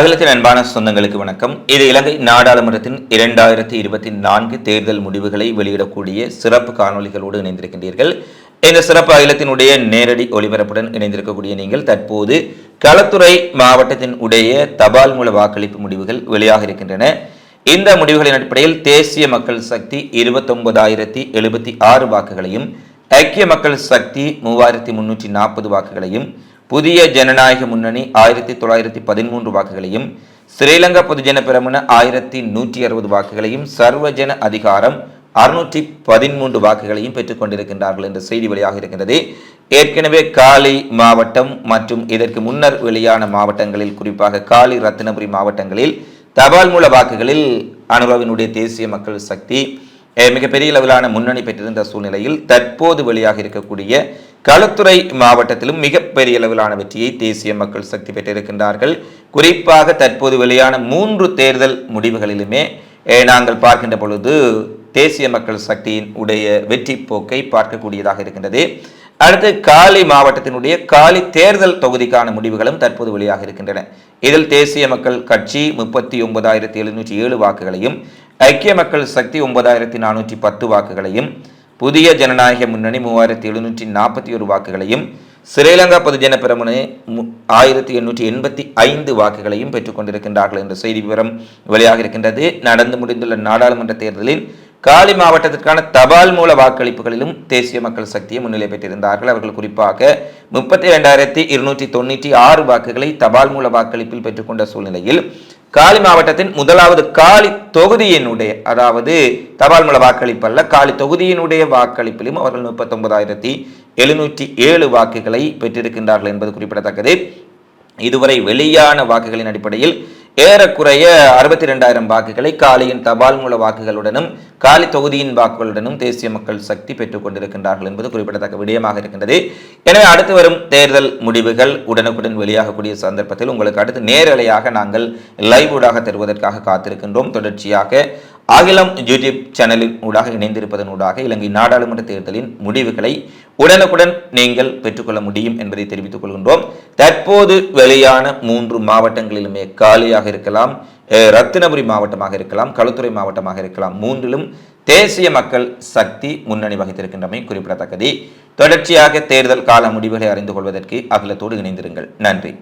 அகிலத்தின் அன்பான சொந்தங்களுக்கு வணக்கம். இது இலங்கை நாடாளுமன்றத்தின் இரண்டாயிரத்தி இருபத்தி நான்கு தேர்தல் முடிவுகளை வெளியிடக்கூடிய சிறப்பு காணொளிகளோடு இணைந்திருக்கின்றீர்கள். இந்த சிறப்பு அகிலத்தினுடைய நேரடி ஒளிபரப்புடன் இணைந்திருக்கக்கூடிய நீங்கள் தற்போது களத்துறை மாவட்டத்தின் உடைய தபால் மூல வாக்களிப்பு முடிவுகள் வெளியாக இருக்கின்றன. இந்த முடிவுகளின் அடிப்படையில் தேசிய மக்கள் சக்தி இருபத்தொன்பதாயிரத்தி எழுபத்தி ஆறு வாக்குகளையும் ஐக்கிய மக்கள் சக்தி மூவாயிரத்தி முன்னூற்றி நாற்பது வாக்குகளையும் புதிய ஜனநாயக முன்னணி ஆயிரத்தி தொள்ளாயிரத்தி பதிமூன்று வாக்குகளையும் ஸ்ரீலங்கா பொதுஜன பெரமுன ஆயிரத்தி நூற்றி அறுபது வாக்குகளையும் சர்வஜன அதிகாரம் அறுநூற்றி பதிமூன்று வாக்குகளையும் பெற்றுக் கொண்டிருக்கின்றார்கள் என்ற செய்தி வெளியாக இருக்கின்றது. ஏற்கனவே காலி மாவட்டம் மற்றும் இதற்கு முன்னர் வெளியான மாவட்டங்களில் குறிப்பாக காலி ரத்தினபுரி மாவட்டங்களில் தபால் மூல வாக்குகளில் அனுராவினுடைய தேசிய மக்கள் சக்தி மிகப்பெரிய அளவிலான முன்னணி பெற்றிருந்த சூழ்நிலையில் தற்போது வெளியாக இருக்கக்கூடிய களுத்துறை மாவட்டத்திலும் மிகப்பெரிய அளவிலான வெற்றியை தேசிய மக்கள் சக்தி பெற்றிருக்கின்றார்கள். குறிப்பாக தற்போது வெளியான மூன்று தேர்தல் முடிவுகளிலுமே நாங்கள் பார்க்கின்ற பொழுது தேசிய மக்கள் சக்தியின் உடைய வெற்றி போக்கை பார்க்கக்கூடியதாக இருக்கின்றது. அடுத்து காலி மாவட்டத்தினுடைய காலி தேர்தல் தொகுதிக்கான முடிவுகளும் தற்போது வெளியாக இருக்கின்றன. இதில் தேசிய மக்கள் கட்சி முப்பத்தி ஒன்பதாயிரத்தி எழுநூற்றி ஏழு வாக்குகளையும் ஐக்கிய மக்கள் சக்தி ஒன்பதாயிரத்தி நானூற்றி பத்து வாக்குகளையும் புதிய ஜனநாயக முன்னணி மூவாயிரத்தி எழுநூற்றி நாற்பத்தி ஒரு வாக்குகளையும் ஸ்ரீலங்கா பொதுஜன பெரமுனை ஆயிரத்தி எண்ணூற்றி எண்பத்தி ஐந்து வாக்குகளையும் பெற்றுக் கொண்டிருக்கின்றார்கள் என்ற செய்தி விவரம் வெளியாக இருக்கின்றது. நடந்து முடிந்துள்ள நாடாளுமன்ற தேர்தலில் காலி மாவட்டத்திற்கான தபால் மூல வாக்களிப்புகளிலும் தேசிய மக்கள் சக்தியை முன்னிலை பெற்றிருந்தார்கள். அவர்கள் குறிப்பாக முப்பத்தி இரண்டாயிரத்தி இருநூற்றி தொண்ணூற்றி ஆறு வாக்குகளை தபால் மூல வாக்களிப்பில் பெற்றுக்கொண்ட சூழ்நிலையில் காலி மாவட்டத்தின் முதலாவது காலி தொகுதியினுடைய அதாவது தபால் மூல வாக்களிப்பு அல்ல காலி தொகுதியினுடைய வாக்களிப்பிலும் அவர்கள் முப்பத்தொன்பதாயிரத்தி எழுநூற்றி ஏழு வாக்குகளை பெற்றிருக்கின்றார்கள் என்பது குறிப்பிடத்தக்கது. இதுவரை வெளியான வாக்குகளின் அடிப்படையில் ஏறக்குறைய அறுபத்தி ரெண்டாயிரம் வாக்குகளை காலியின் தபால் மூல வாக்குகளுடனும் காலி தொகுதியின் வாக்குகளுடனும் தேசிய மக்கள் சக்தி பெற்றுக் கொண்டிருக்கின்றார்கள் என்பது குறிப்பிடத்தக்க விடயமாக இருக்கின்றது. எனவே அடுத்து வரும் தேர்தல் முடிவுகள் உடனுக்குடன் வெளியாகக்கூடிய சந்தர்ப்பத்தில் உங்களுக்கு அடுத்து நேரலையாக நாங்கள் லைவ் ஊடாக தருவதற்காக காத்திருக்கின்றோம். தொடர்ச்சியாக அகிலம் யூடியூப் சேனலின் ஊடாக இணைந்திருப்பதன் ஊடாக இலங்கை நாடாளுமன்ற தேர்தலின் முடிவுகளை உடனுக்குடன் நீங்கள் பெற்றுக்கொள்ள முடியும் என்பதை தெரிவித்துக் கொள்கின்றோம். தற்போது வெளியான மூன்று மாவட்டங்களிலுமே காலியாக இருக்கலாம் ரத்தினபுரி மாவட்டமாக இருக்கலாம் களுத்துறை மாவட்டமாக இருக்கலாம். மூன்றிலும் தேசிய மக்கள் சக்தி முன்னணி வகித்திருக்கின்றமை குறிப்பிடத்தக்கது. தொடர்ச்சியாக தேர்தல் கால முடிவுகளை அறிந்து கொள்வதற்கு அகிலத்தோடு இணைந்திருங்கள். நன்றி.